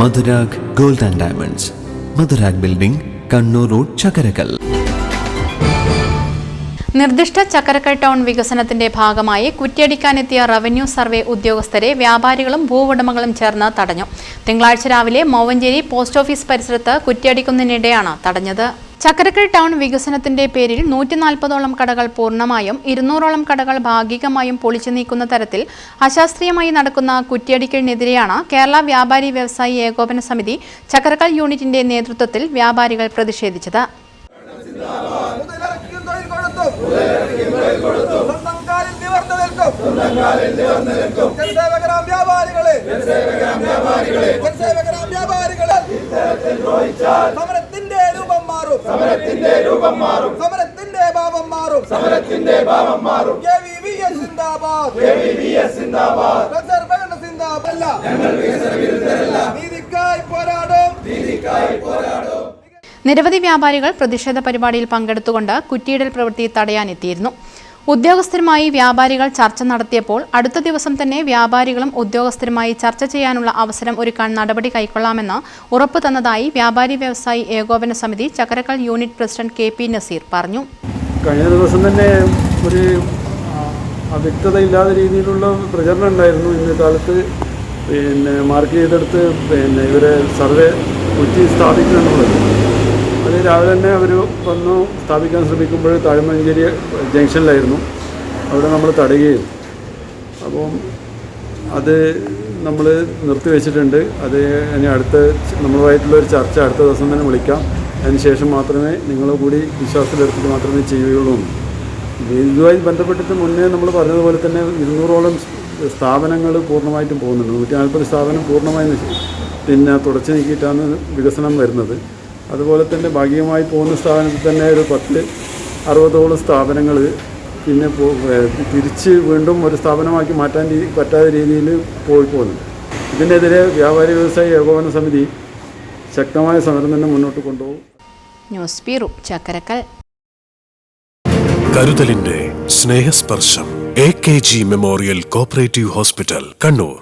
Madhurag gold and diamonds. Madhurag building Kannur road Chakkarakkal നിർദ്ദിഷ്ട Chakkarakkal town വികസനത്തിന്റെ ഭാഗമായി കുറ്റിയടിക്കാനെത്തിയ revenue survey ഉദ്യോഗസ്ഥരെ വ്യാപാരികളും ഭൂവുടമകളും ചേർന്ന് തടഞ്ഞു. തിങ്കളാഴ്ച രാവിലെ മൗവഞ്ചേരി പോസ്റ്റ് ഓഫീസ് പരിസരത്ത് കുറ്റിയടിക്കുന്നതിനിടെയാണ് തടഞ്ഞത്. ചക്കരക്കൽ ടൗൺ വികസനത്തിന്റെ പേരിൽ നൂറ്റി നാൽപ്പതോളം കടകൾ പൂർണമായും ഇരുന്നൂറോളം കടകൾ ഭാഗികമായും പൊളിച്ചു നീക്കുന്ന തരത്തിൽ അശാസ്ത്രീയമായി നടക്കുന്ന കുറ്റിയടിക്കലിനെതിരെയാണ് കേരള വ്യാപാരി വ്യവസായി ഏകോപന സമിതി ചക്കരക്കൽ യൂണിറ്റിന്റെ നേതൃത്വത്തിൽ വ്യാപാരികൾ പ്രതിഷേധിച്ചത്. വ്യാപാരികളെ ജനസേവകരാം വ്യാപാരികളെ സമരത്തിന്റെ രൂപം മാറും. സമരത്തിന്റെ രൂപം മാറും സമരത്തിന്റെ ഭാവം മാറും. സമരത്തിന്റെ ഭാവം മാറും. കെ വി വി എസ് സിന്ദാബാദ്. കെ വി വി എസ് സിന്ദാബാദ്. റിസർവേഷൻ സിന്ദാബല്ല ഞങ്ങൾ വികസന വിരുദ്ധരല്ല നീതിക്കായി പോരാടും. നീതിക്കായി പോരാടും. നിരവധി വ്യാപാരികൾ പ്രതിഷേധ പരിപാടിയിൽ പങ്കെടുത്തുകൊണ്ട് കുറ്റിയിടൽ പ്രവൃത്തി തടയാനെത്തിയിരുന്നു ഉദ്യോഗസ്ഥരുമായി വ്യാപാരികൾ ചർച്ച നടത്തിയപ്പോൾ അടുത്ത ദിവസം തന്നെ വ്യാപാരികളും ഉദ്യോഗസ്ഥരുമായി ചർച്ച ചെയ്യാനുള്ള അവസരം ഒരുക്കാൻ നടപടി കൈക്കൊള്ളാമെന്ന് ഉറപ്പു തന്നതായി വ്യാപാരി വ്യവസായി ഏകോപന സമിതി Chakkarakkal unit president K P Naseer പറഞ്ഞു. കഴിഞ്ഞ ദിവസം തന്നെ ഒരു അവ്യക്തതയില്ലാത്ത രീതിയിലുള്ള പ്രചരണം ഉണ്ടായിരുന്നു. ഇന്ന് കാലത്ത് പിന്നെ മാർക്ക് ചെയ്തെടുത്ത് പിന്നെ ഇവരെ സർവേ കുറ്റി സ്ഥാപിക്കുന്നുള്ളത് രാവിലെ തന്നെ അവർ വന്നു സ്ഥാപിക്കാൻ ശ്രമിക്കുമ്പോൾ താഴ്മഞ്ചേരി ജംഗ്ഷനിലായിരുന്നു. അവിടെ നമ്മൾ തടയുകയും. അപ്പം അത് നമ്മൾ നിർത്തിവെച്ചിട്ടുണ്ട്. അത് ഇനി അടുത്ത നമ്മളുമായിട്ടുള്ള ഒരു ചർച്ച അടുത്ത ദിവസം തന്നെ വിളിക്കാം. അതിനുശേഷം മാത്രമേ നിങ്ങൾ കൂടി വിശ്വാസത്തിലെടുത്തിട്ട് മാത്രമേ ചെയ്യുകയുള്ളൂ. ഇതുമായി ബന്ധപ്പെട്ടിട്ട് മുന്നേ നമ്മൾ പറഞ്ഞതുപോലെ തന്നെ ഇരുന്നൂറോളം സ്ഥാപനങ്ങൾ പൂർണമായിട്ടും പോകുന്നുണ്ട്. നൂറ്റി നാൽപ്പത് സ്ഥാപനം പൂർണമായി പിന്നെ തുടച്ചു നീക്കിയിട്ടാണ് വികസനം വരുന്നത്. അതുപോലെ തന്നെ ഭാഗികമായി പോകുന്ന സ്ഥാപനത്തിൽ തന്നെ ഒരു പത്ത് അറുപതോളം സ്ഥാപനങ്ങൾ പിന്നെ തിരിച്ച് വീണ്ടും ഒരു സ്ഥാപനമാക്കി മാറ്റാൻ പറ്റാത്ത രീതിയിൽ പോയി പോകുന്നുണ്ട് ഇതിനെതിരെ വ്യാപാരി വ്യവസായി ഏകോപന സമിതി ശക്തമായ സമരം തന്നെ മുന്നോട്ട് കൊണ്ടുപോകും. News bureau Chakkarakkal. കരുതലിന്റെ Snehasparsham A K G memorial cooperative hospital Kannur.